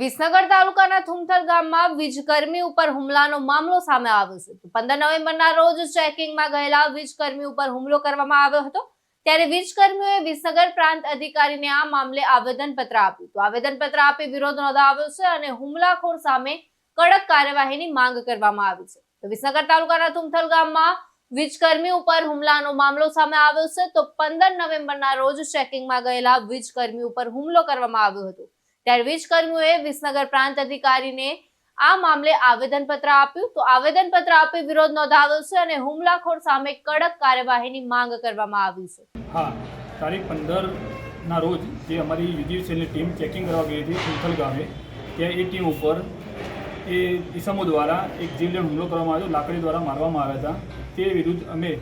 વિસનગર તાલુકાના થુમથલ ગામમાં વીજકર્મી ઉપર હુમલાનો મામલો સામે આવ્યો છે. પંદર નવેમ્બરના રોજ ચેકિંગમાં ગયેલા વીજકર્મી ઉપર હુમલો કરવામાં આવ્યો હતો. ત્યારે વીજકર્મીઓએ વિસનગર પ્રાંત અધિકારીને આ મામલે આવેદનપત્ર આપ્યું. તો આવેદનપત્ર આપી વિરોધ નોંધાવ્યો છે અને હુમલાખોર સામે કડક કાર્યવાહીની માંગ કરવામાં આવી છે. તો વિસનગર તાલુકાના થુમથલ ગામમાં વીજકર્મી ઉપર હુમલાનો મામલો સામે આવ્યો છે. તો પંદર નવેમ્બરના રોજ ચેકિંગમાં ગયેલા વીજકર્મી ઉપર હુમલો કરવામાં આવ્યો હતો. ત્યારે વીજકર્મીઓએ વિસનગર પ્રાંત અધિકારીને આ મામલે આવેદનપત્ર આપ્યું. તો આવેદનપત્ર આપી વિરોધ નોંધાવ્યો છે અને હુમલાખોર સામે કડક કાર્યવાહીની માંગ કરવામાં આવી છે. હા, તારીખ પંદરના રોજ જે અમારી યુજીસીએલની ટીમ ચેકિંગ કરવા ગઈ હતી સુથલ ગામે, ત્યાં એ ટીમ ઉપર એ ઈસમો દ્વારા એક જીવલેણ હુમલો કરવામાં આવ્યો, લાકડી દ્વારા મારવામાં આવ્યા હતા. તે વિરુદ્ધ અમે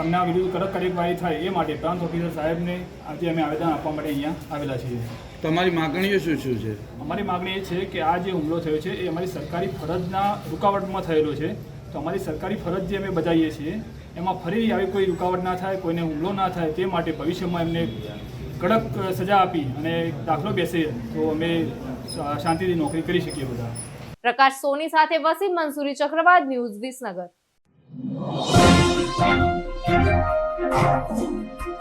અમના વિરુદ્ધ કડક કાર્યવાહી થાય એ માટે પ્રાંત ઓફિસર સાહેબને આજે અમે આવેદન આપવા માટે અહીંયા આવેલા છીએ. તમારી માગણીઓ શું શું છે? અમારી માગણી એ છે કે આ જે હુમલો થયો છે એ અમારી સરકારી ફરજના રૂકાવટમાં થયેલો છે. તો અમારી સરકારી ફરજ જે અમે બજાવીએ છીએ એમાં ફરી આવી કોઈ રૂકાવટ ના થાય કોઈને હુમલો ના થાય તે માટે ભવિષ્યમાં એમને કડક સજા આપી અને દાખલો બેસે તો અમે શાંતિથી નોકરી કરી શકીએ બધા. પ્રકાશ સોની સાથે વસીમ મંસૂરી ચક્રવાત ન્યૂઝ વિસનગર. Thank you.